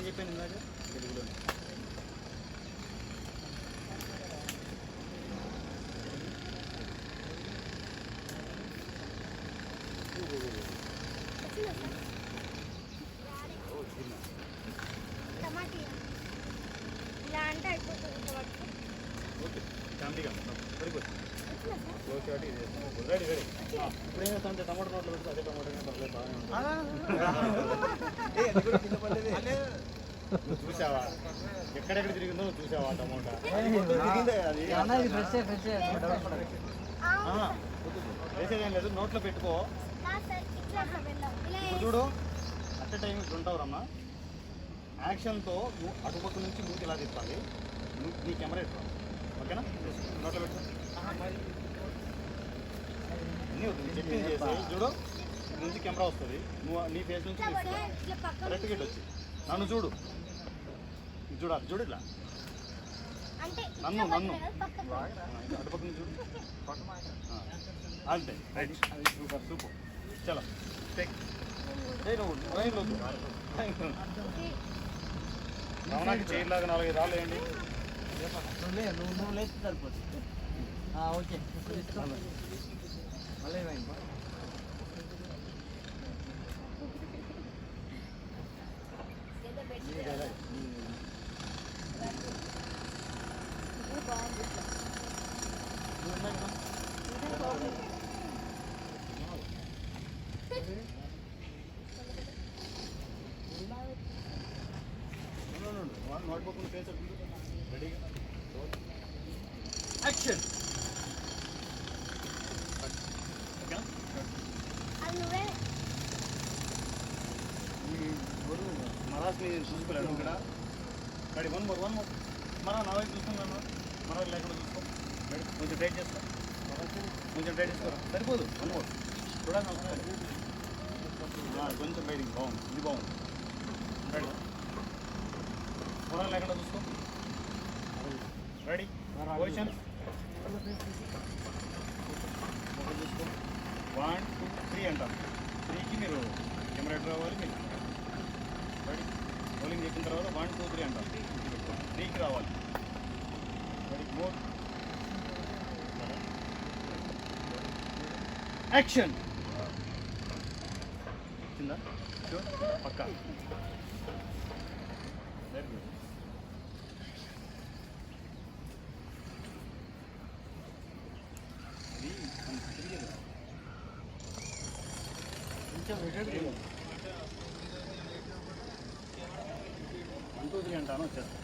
ఏం చెప్పాను ఇందాక? తెలుగులో ఇలా అంటే అయిపోతుంది ఓకే ఫ్యామిలీగా ఇప్పుడు ఏం టమాటో నోట్లో పెడితే అదే టమాటో పర్లేదు బాగానే ఉంటుంది. ఎక్కడెక్కడ తిరిగిందో నువ్వు చూసావా టమోటా? వేసేదేం లేదు నోట్లో పెట్టుకో. చూడు అట్ టైం ఇట్లా ఉంటావు రమ్మా. యాక్షన్తో నువ్వు అటుపక్క నుంచి ముందుకు ఇలా తిప్పాలి? నువ్వు నీ కెమెరా ఇట్లా ఓకేనా? నోట్లో పెట్టు అన్నీ అవుతుంది చెప్పింది చేసి. చూడు నుంచి కెమెరా వస్తుంది. నువ్వు నీ ఫేస్ నుంచి కరెక్ట్గా వచ్చి. నన్ను చూడు. చూడాలి చూడు ఇట్లా నన్ను, నన్ను. అటుపక్క నుంచి చూడు. అంతే రైట్ సూపర్ సూపర్. చలో. టేక్. ట్రైన్లో రమణాకి చైర్లాగా నాలుగైదు రాళ్ళు వేయండి. నువ్వు లేచి ఓకే. మళ్ళీ ఏమైంది ఏదో పెట్టి ఇది బాగుంది ఇట్లా. ఇది బాగుంది. నోట్బుక్ ఫేస్ రెడీ యాక్షన్ మరాస్ని చూసుకోలేను ఇక్కడ. Ready one more one more మన నా వైపు చూసుకున్నాను. మన లేకుండా చూసుకో. కొంచెం టైట్ చేస్తా. కొంచెం టైట్ చేసుకోరా సరిపోదు. అనుకో మోర్ చూడండి అవసరం కొంచెం బయటికి బాగుంది. ఇది బాగుంది. రెడీ మన లేకుండా చూసుకో. రెడీ పొజిషన్ ఒకటి చూసుకో. వన్ టూ త్రీ అంటారు త్రీకి మీరు కెమెరా ఎటు రావాలి మీరు రెడీ బౌలింగ్ చెప్పిన తర్వాత వన్ టూ త్రీ అంటారు త్రీకి రావాలి. యాక్షన్ వచ్చిందా షూర్ పక్కా వెరీ గుడ్ ఇది అంత తిరిగేది కాదు. కొంచెం రిటర్న్ చేయాలి వన్ టూ త్రీ అంటాను వచ్చేస్తా